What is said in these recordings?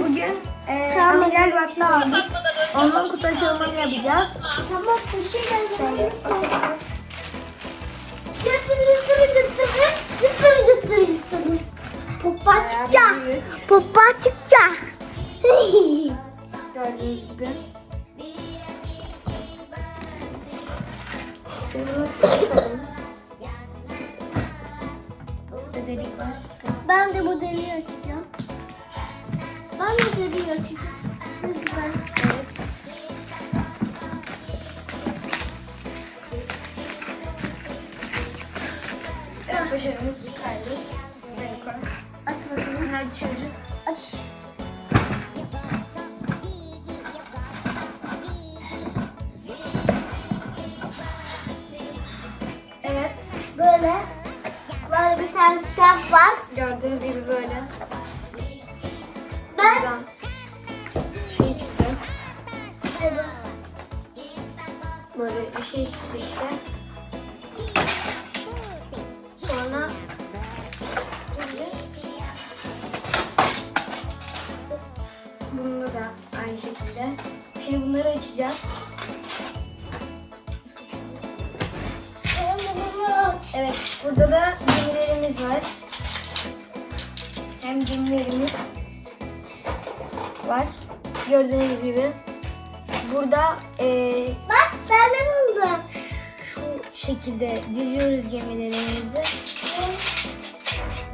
Bugün e, Tamam. Amigel Batlı aldık. Onun kutu açılımını yapacağız. Tamam teşekkür Şöyle büyük. Popaçça. Gördüğünüz gibi. Ben de bu deliği açacağım. Ben de deliği açacağım. Lütfen. Evet. Evet, başarımız koy. Aç bakalım. Açıyoruz. Aç. Evet. Böyle. Böyle bir tane kitap var. Gördüğünüz gibi böyle. Böyle bir şey çıktı işte. Sonra Bunda da aynı şekilde. Şimdi bunları açacağız. Evet, burada da gemilerimiz var. Hem gemilerimiz var. Gördüğünüz gibi. Burada eee, Bak ben de buldum. şu şekilde diziyoruz gemilerimizi.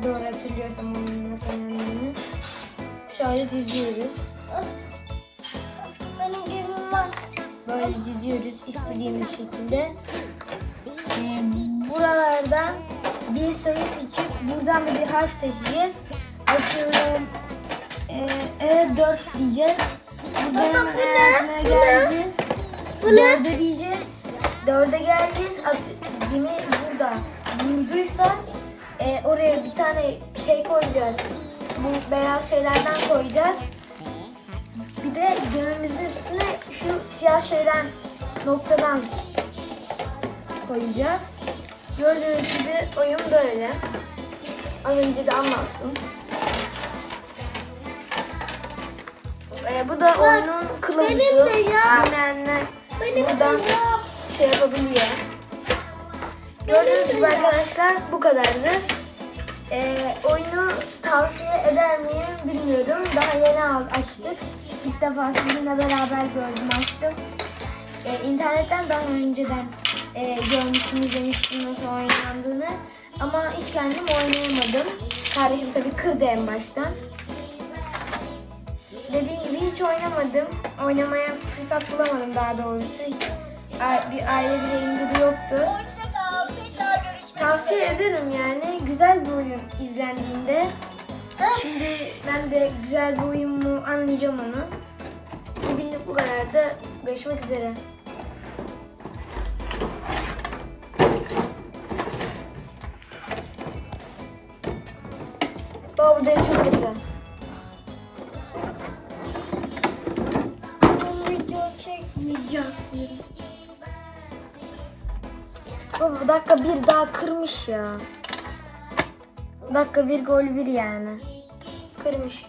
Doğru hatırlıyorsam onun nasıl oynandığını. Şöyle diziyoruz. Benim gemim var. Böyle diziyoruz istediğimiz şekilde. Buralardan bir sayı seçip buradan da bir harf seçeceğiz. Atıyorum e, E4 diyeceğiz. Bu ne? geleceğiz. Dörde diyeceğiz. Dörde geleceğiz. At, burada vurduysa e, oraya bir tane şey koyacağız. Bu beyaz şeylerden koyacağız. Bir de gemimizin üstüne şu siyah şeyden noktadan koyacağız. Gördüğünüz gibi oyun böyle. Az önce de anlattım. Ee, bu da oyunun kılavuzu. benim de ya. Bilmeyenler Benim buradan de ya. şey yapabiliyor. Gördüğünüz gibi arkadaşlar bu kadardı. Ee, oyunu tavsiye eder miyim bilmiyorum. Daha yeni açtık. İlk defa sizinle beraber gördüm açtım. Ee, internetten daha önceden e, görmüştüm, izlemiştim nasıl oynandığını. Ama hiç kendim oynayamadım. Kardeşim tabii kırdı en baştan. Dediğim hiç oynamadım. Oynamaya fırsat bulamadım daha doğrusu. Hiç bir aile bireğimde de yoktu. Tavsiye ederim yani. Güzel bir oyun izlendiğinde. Şimdi ben de güzel bir oyun mu anlayacağım onu. Bugünlük bu kadar da görüşmek üzere. Baba bu dakika bir daha kırmış ya. Dakika bir gol bir yani. Kırmış.